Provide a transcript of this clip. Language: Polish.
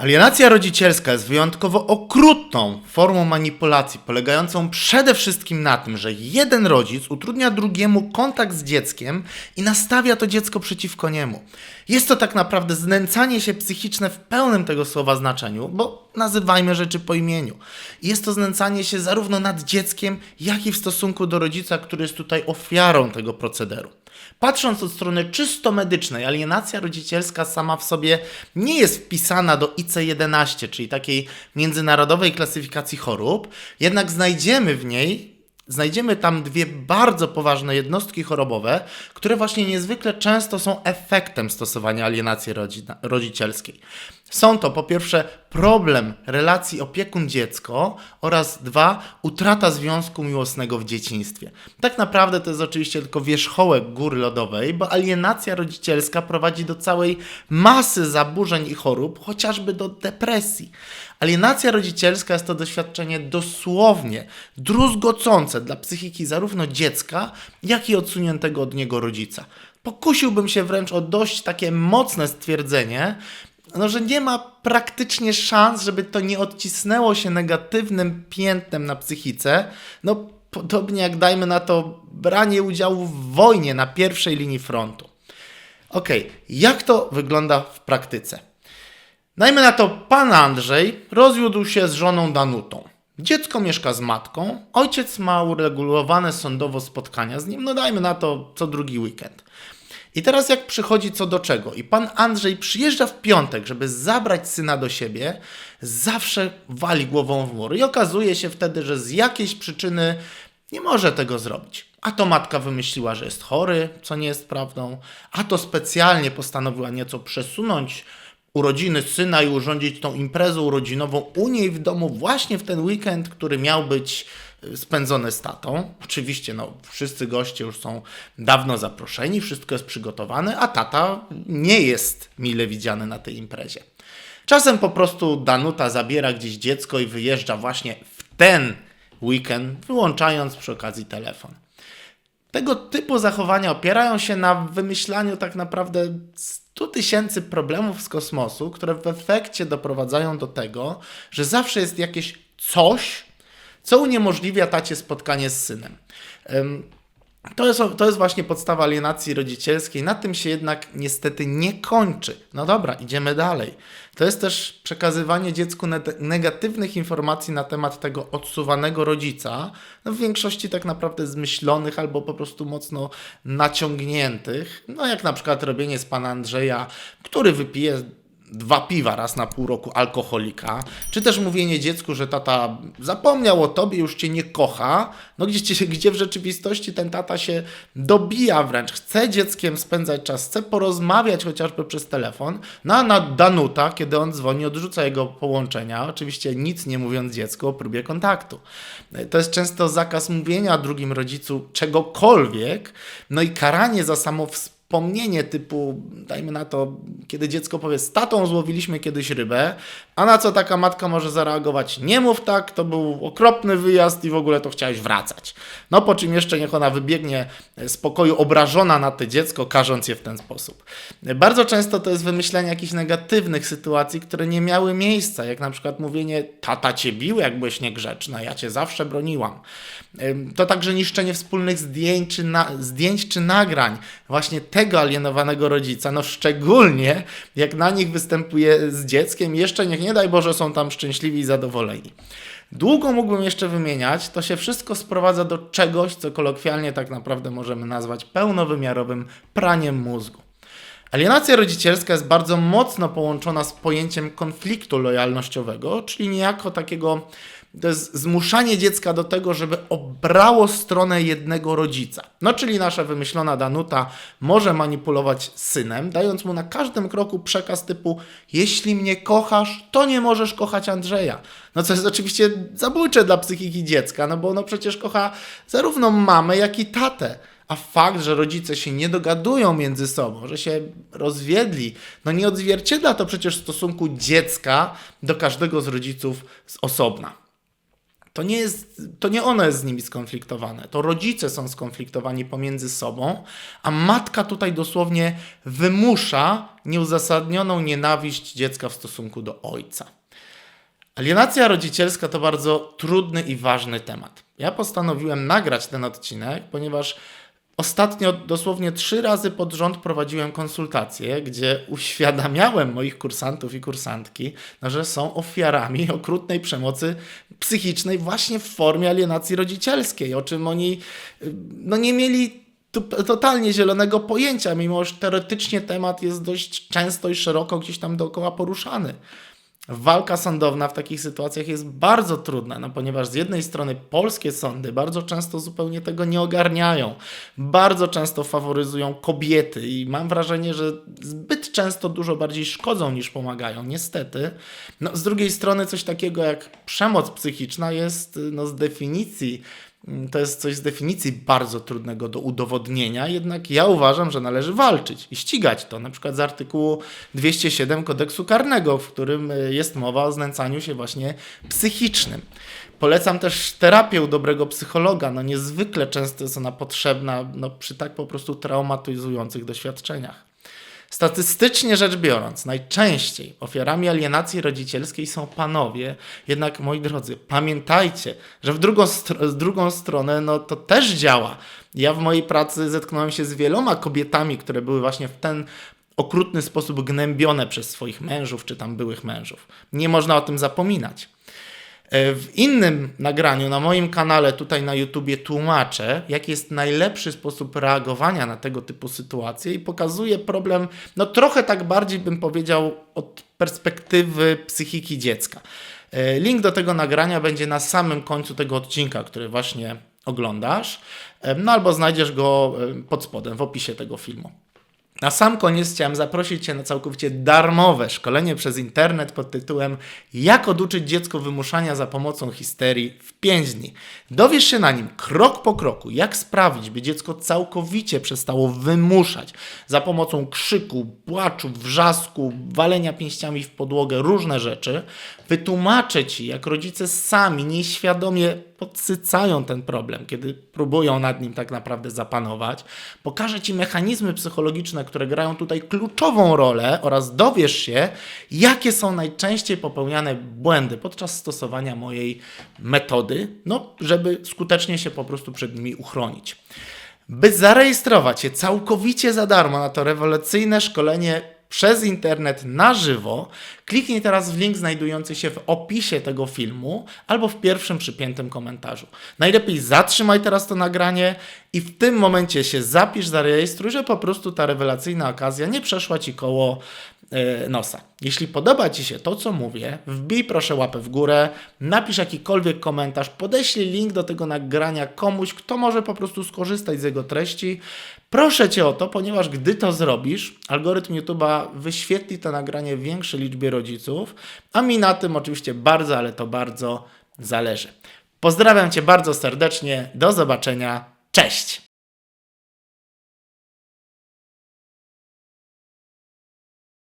Alienacja rodzicielska jest wyjątkowo okrutną formą manipulacji, polegającą przede wszystkim na tym, że jeden rodzic utrudnia drugiemu kontakt z dzieckiem i nastawia to dziecko przeciwko niemu. Jest to tak naprawdę znęcanie się psychiczne w pełnym tego słowa znaczeniu, bo nazywajmy rzeczy po imieniu. Jest to znęcanie się zarówno nad dzieckiem, jak i w stosunku do rodzica, który jest tutaj ofiarą tego procederu. Patrząc od strony czysto medycznej, alienacja rodzicielska sama w sobie nie jest wpisana do IC11, czyli takiej międzynarodowej klasyfikacji chorób, jednak znajdziemy w niej znajdziemy tam dwie bardzo poważne jednostki chorobowe, które właśnie niezwykle często są efektem stosowania alienacji rodzi- rodzicielskiej. Są to po pierwsze problem relacji opiekun-dziecko oraz dwa, utrata związku miłosnego w dzieciństwie. Tak naprawdę to jest oczywiście tylko wierzchołek góry lodowej, bo alienacja rodzicielska prowadzi do całej masy zaburzeń i chorób, chociażby do depresji. Alienacja rodzicielska jest to doświadczenie dosłownie druzgocące dla psychiki zarówno dziecka, jak i odsuniętego od niego rodzica. Pokusiłbym się wręcz o dość takie mocne stwierdzenie, no, że nie ma praktycznie szans, żeby to nie odcisnęło się negatywnym piętnem na psychice. No, podobnie jak dajmy na to branie udziału w wojnie na pierwszej linii frontu. Okej, jak to wygląda w praktyce? Dajmy na to, pan Andrzej rozwiódł się z żoną Danutą. Dziecko mieszka z matką, ojciec ma uregulowane sądowo spotkania z nim, no dajmy na to co drugi weekend. I teraz jak przychodzi co do czego? I pan Andrzej przyjeżdża w piątek, żeby zabrać syna do siebie, zawsze wali głową w mur. I okazuje się wtedy, że z jakiejś przyczyny nie może tego zrobić. A to matka wymyśliła, że jest chory, co nie jest prawdą, a to specjalnie postanowiła nieco przesunąć urodziny syna i urządzić tą imprezę urodzinową u niej w domu właśnie w ten weekend, który miał być spędzony z tatą. Oczywiście, no, wszyscy goście już są dawno zaproszeni, wszystko jest przygotowane, a tata nie jest mile widziany na tej imprezie. Czasem po prostu Danuta zabiera gdzieś dziecko i wyjeżdża właśnie w ten weekend, wyłączając przy okazji telefon. Tego typu zachowania opierają się na wymyślaniu tak naprawdę 100 tysięcy problemów z kosmosu, które w efekcie doprowadzają do tego, że zawsze jest jakieś coś, co uniemożliwia tacie spotkanie z synem. To jest, to jest właśnie podstawa alienacji rodzicielskiej. Na tym się jednak niestety nie kończy. No dobra, idziemy dalej. To jest też przekazywanie dziecku ne- negatywnych informacji na temat tego odsuwanego rodzica, no w większości tak naprawdę zmyślonych albo po prostu mocno naciągniętych. No jak na przykład robienie z pana Andrzeja, który wypije dwa piwa raz na pół roku alkoholika, czy też mówienie dziecku, że tata zapomniał o tobie, już cię nie kocha, no gdzie, gdzie w rzeczywistości ten tata się dobija wręcz, chce dzieckiem spędzać czas, chce porozmawiać chociażby przez telefon, no a na Danuta, kiedy on dzwoni, odrzuca jego połączenia, oczywiście nic nie mówiąc dziecku o próbie kontaktu. To jest często zakaz mówienia drugim rodzicu czegokolwiek, no i karanie za samo wspomnienie typu, dajmy na to, kiedy dziecko powie, z tatą złowiliśmy kiedyś rybę, a na co taka matka może zareagować, nie mów tak, to był okropny wyjazd i w ogóle to chciałeś wracać. No po czym jeszcze niech ona wybiegnie z pokoju obrażona na to dziecko, karząc je w ten sposób. Bardzo często to jest wymyślenie jakichś negatywnych sytuacji, które nie miały miejsca, jak na przykład mówienie, tata cię bił, jak byłeś niegrzeczna, ja cię zawsze broniłam. To także niszczenie wspólnych zdjęć czy, na, zdjęć czy nagrań właśnie tego alienowanego rodzica, no szczególnie jak na nich występuje z dzieckiem, jeszcze niech nie daj Boże są tam szczęśliwi i zadowoleni. Długo mógłbym jeszcze wymieniać, to się wszystko sprowadza do czegoś, co kolokwialnie tak naprawdę możemy nazwać pełnowymiarowym praniem mózgu. Alienacja rodzicielska jest bardzo mocno połączona z pojęciem konfliktu lojalnościowego, czyli niejako takiego to jest zmuszanie dziecka do tego, żeby obrało stronę jednego rodzica. No, czyli nasza wymyślona Danuta może manipulować synem, dając mu na każdym kroku przekaz typu: Jeśli mnie kochasz, to nie możesz kochać Andrzeja. No, co jest oczywiście zabójcze dla psychiki dziecka, no bo ono przecież kocha zarówno mamę, jak i tatę. A fakt, że rodzice się nie dogadują między sobą, że się rozwiedli, no nie odzwierciedla to przecież stosunku dziecka do każdego z rodziców z osobna. To nie, jest, to nie ono jest z nimi skonfliktowane, to rodzice są skonfliktowani pomiędzy sobą, a matka tutaj dosłownie wymusza nieuzasadnioną nienawiść dziecka w stosunku do ojca. Alienacja rodzicielska to bardzo trudny i ważny temat. Ja postanowiłem nagrać ten odcinek, ponieważ ostatnio dosłownie trzy razy pod rząd prowadziłem konsultacje, gdzie uświadamiałem moich kursantów i kursantki, no, że są ofiarami okrutnej przemocy psychicznej właśnie w formie alienacji rodzicielskiej, o czym oni no, nie mieli tu- totalnie zielonego pojęcia, mimo że teoretycznie temat jest dość często i szeroko gdzieś tam dookoła poruszany. Walka sądowna w takich sytuacjach jest bardzo trudna, no ponieważ z jednej strony polskie sądy bardzo często zupełnie tego nie ogarniają, bardzo często faworyzują kobiety i mam wrażenie, że zbyt często dużo bardziej szkodzą niż pomagają, niestety. No, z drugiej strony coś takiego jak przemoc psychiczna jest no, z definicji to jest coś z definicji bardzo trudnego do udowodnienia, jednak ja uważam, że należy walczyć i ścigać to, na przykład z artykułu 207 kodeksu karnego, w którym y, jest mowa o znęcaniu się właśnie psychicznym. Polecam też terapię u dobrego psychologa, no niezwykle często jest ona potrzebna no, przy tak po prostu traumatyzujących doświadczeniach. Statystycznie rzecz biorąc, najczęściej ofiarami alienacji rodzicielskiej są panowie. Jednak, moi drodzy, pamiętajcie, że w drugą, drugą stronę no, to też działa. Ja w mojej pracy zetknąłem się z wieloma kobietami, które były właśnie w ten okrutny sposób gnębione przez swoich mężów czy tam byłych mężów. Nie można o tym zapominać. E, W innym nagraniu na moim kanale tutaj na YouTubie tłumaczę, jaki jest najlepszy sposób reagowania na tego typu sytuacje i pokazuję problem, no trochę tak bardziej bym powiedział od perspektywy psychiki dziecka. E, Link do tego nagrania będzie na samym końcu tego odcinka, który właśnie oglądasz, e, no albo znajdziesz go pod spodem w opisie tego filmu. Na sam koniec chciałem zaprosić Cię na całkowicie darmowe szkolenie przez internet pod tytułem Jak oduczyć dziecko wymuszania za pomocą histerii w 5 dni. Dowiesz się na nim krok po kroku, jak sprawić, by dziecko całkowicie przestało wymuszać za pomocą krzyku, płaczu, wrzasku, walenia pięściami w podłogę, różne rzeczy. Wytłumaczę Ci, jak rodzice sami nieświadomie podsycają ten problem, kiedy próbują nad nim tak naprawdę zapanować. Pokażę Ci mechanizmy psychologiczne, które grają tutaj kluczową rolę oraz dowiesz się, jakie są najczęściej popełniane błędy podczas stosowania mojej metody, no, żeby skutecznie się po prostu przed nimi uchronić. By zarejestrować się całkowicie za darmo na to rewelacyjne szkolenie przez internet na żywo, kliknij teraz w link znajdujący się w opisie tego filmu albo w pierwszym przypiętym komentarzu. Najlepiej zatrzymaj teraz to nagranie i w tym momencie się zapisz, zarejestruj, że po prostu ta rewelacyjna okazja nie przeszła Ci koło e, nosa. Jeśli podoba Ci się to, co mówię, wbij proszę łapę w górę, napisz jakikolwiek komentarz, podeślij link do tego nagrania komuś, kto może po prostu skorzystać z jego treści. Proszę Cię o to, ponieważ gdy to zrobisz, algorytm YouTube'a wyświetli to nagranie większej liczbie rodziców, a mi na tym oczywiście bardzo, ale to bardzo zależy. Pozdrawiam Cię bardzo serdecznie, do zobaczenia, cześć!